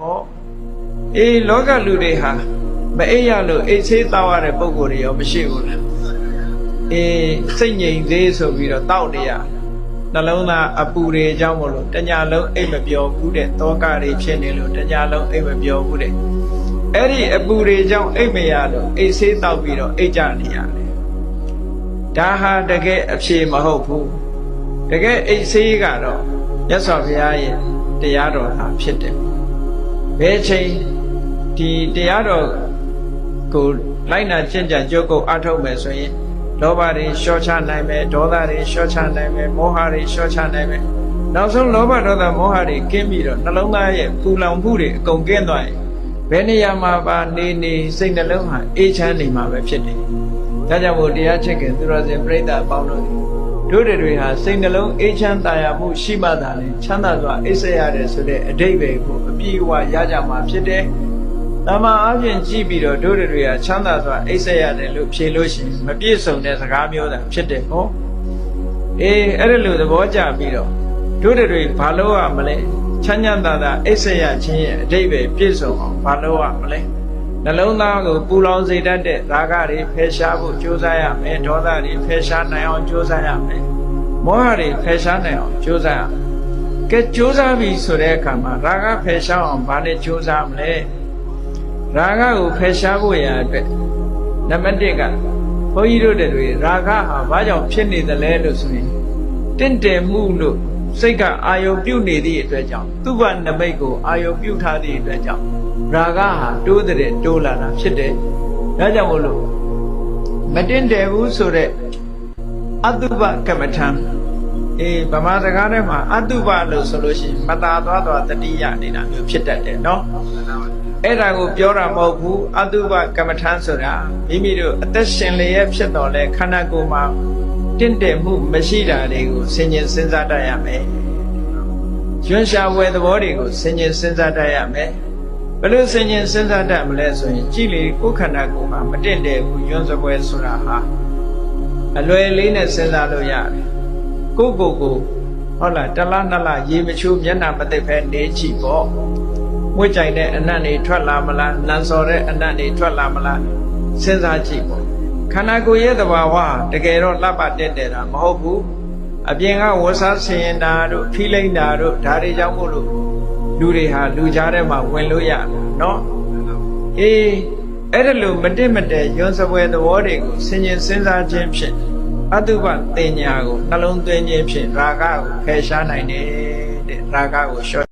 ပေါ့အေးလောကလူတွေဟာမအိပ်ရလို့အိတ်ဆေးတောက်ရတဲ့ပုံကိုယ်တွေရောမရှိဘူးလားအေးစိတ်ငြိမ်သေးဆိုပြီးတော့တောက်နေရနှလုံးသားအပူတွေအကြောင်းမလို့တညာလုံးအိတ်မပြောဘူးတဲ့တောကတွေဖြစ်နေလို့တညာလုံးအိတ်မပြောဘူးတဲ့အဲ့ဒီအပူတွေကြောင့်အိတ်မရလို့အိတ်ဆေးတောက်ပြီးတော့အိတ်ကြနေရတယ်ဒါဟာတကယ်အဖြေမဟုတ်ဘူးတကယ်အိတ်ဆေးကတော့မြတ်စွာဘုရားရဲ့တရားတော်ဟာဖြစ်တယ် ဘယ်ချိန်ဒီတရားတော်ကိုလိုက်နာကျင့်ကြံကြိုးကုပ်အထောက်မယ်ဆိုရင်လောဘတွေလျှော့ချနိုင်မယ်ဒေါသတွေလျှော့ချနိုင်မယ်မောဟတွေလျှော့ချနိုင်မယ်နောက်ဆုံးလောဘဒေါသမောဟတွေကင်းပြီးတော့နှလုံးသားရဲ့ပူလောင်မှုတွေအကုန်ကင်းသွားရင်ဘယ်နေရာမှာပါနေနေစိတ်နှလုံးဟာအေးချမ်းနေမှာပဲဖြစ်တယ်ဒါကြောင့်မို့တရားချစ်ခင်သူတော်စင်ပြိဿအပေါင်းတို့ တို့တွေဟာစိတ်နှလုံးအေးချမ်းသာယာမှုရှိမှသာလေချမ်းသာစွာအိပ်ဆက်ရတယ်ဆိုတဲ့အတိတ်ပဲကိုအပြည့်အဝရကြမှာဖြစ်တယ်။တမန်အပြင်ကြည့်ပြီးတော့တို့တွေကချမ်းသာစွာအိပ်ဆက်ရတယ်လို့ဖြေလို့ရှိရင်မပြည့်စုံတဲ့စကားမျိုးသာဖြစ်တယ်ဟော။အေးအဲ့ဒါလို့သဘောကျပြီးတော့တို့တွေဘာလို့ရမလဲချမ်းချမ်းသာသာအိပ်ဆက်ရခြင်းရဲ့အတိတ်ပဲပြည့်စုံအောင်ဘာလို့ရမလဲ။ နှလုံးသားကိုပူလောင်စေတတ်တဲ့ဓာကတွေဖယ်ရှားဖို့ကြိုးစားရမယ်ဒေါသတွေဖယ်ရှားနိုင်အောင်ကြိုးစားရမယ်မောဟတွေဖယ်ရှားနိုင်အောင်ကြိုးစားရမယ်ကဲကြိုးစားပြီဆိုတဲ့အခါမှာရာဂဖယ်ရှားအောင်ဘာနဲ့ကြိုးစားမလဲရာဂကိုဖယ်ရှားဖို့ရအတွက်နံပါတ်1ကဘုန်းကြီးတို့တွေရာဂဟာဘာကြောင့်ဖြစ်နေသလဲလို့ဆိုရင်တင့်တယ်မှုလို့စိတ်ကအာယုံပြုတ်နေသည့်အတွက်ကြောင့်သူ့ဘနမိတ်ကိုအာယုံပြုတ်ထားသည့်အတွက်ကြောင့် ရာဂဟာတိုးတဲ့တိုးလာတာဖြစ်တယ်ဒါကြောင့်မို့လို့မတင့်တယ်ဘူးဆိုတဲ့အတုပကမ္မထံအေးဗမာစကားထဲမှာအတုပလို့ဆိုလို့ရှိရင်မတာသွားသွားတတိယနေတာမျိုးဖြစ်တတ်တယ်နော်အဲ့ဒါကိုပြောတာမဟုတ်ဘူးအတုပကမ္မထံဆိုတာမိမိတို့အသက်ရှင်လျက်ဖြစ်တော်လဲခန္ဓာကိုယ်မှာတင့်တယ်မှုမရှိတာတွေကိုဆင်ញင်စဉ်းစားတတ်ရမယ်ကျွမ်းရှာဝယ်သဘောတွေကိုဆင်ញင်စဉ်းစားတတ်ရမယ် ဘယ်လိုဆင်ញင်စဉ်းစားတတ်မလဲဆိုရင်ကြည်လေကိုယ်ခန္ဓာကိုယ်မှာမတင့်တယ်ဘူးယွန်းစပွဲဆိုတာဟာအလွယ်လေးနဲ့စဉ်းစားလို့ရတယ်ကိုယ့်ကိုယ်ကိုဟုတ်လားတလားနှစ်လားရေမချိုးမျက်နှာမသိဖဲနေကြည့်ပေါ့မွေ့ကြိုင်တဲ့အနတ်တွေထွက်လာမလားနန်စော်တဲ့အနတ်တွေထွက်လာမလားစဉ်းစားကြည့်ပေါ့ခန္ဓာကိုယ်ရဲ့သဘာဝတကယ်တော့လှပတက်တယ်တာမဟုတ်ဘူးအပြင်ကဝဆာဆင်ရင်တာတို့ဖိလိမ့်တာတို့ဒါတွေကြောင့်မို့လို့ လူတွေဟာလူကြားထဲမှာဝင်လို့ရနော်အေးအဲ့ဒါလို့မတက်မတဲယွန်းစပွဲသဘောတွေကိုဆင်ញင်စဉ်းစားခြင်းဖြင့်အတုပတင်ညာကိုနှလုံးသွင်းခြင်းဖြင့်ရာဂကိုဖယ်ရှားနိုင်တယ်တဲ့ရာဂကိုလျှော့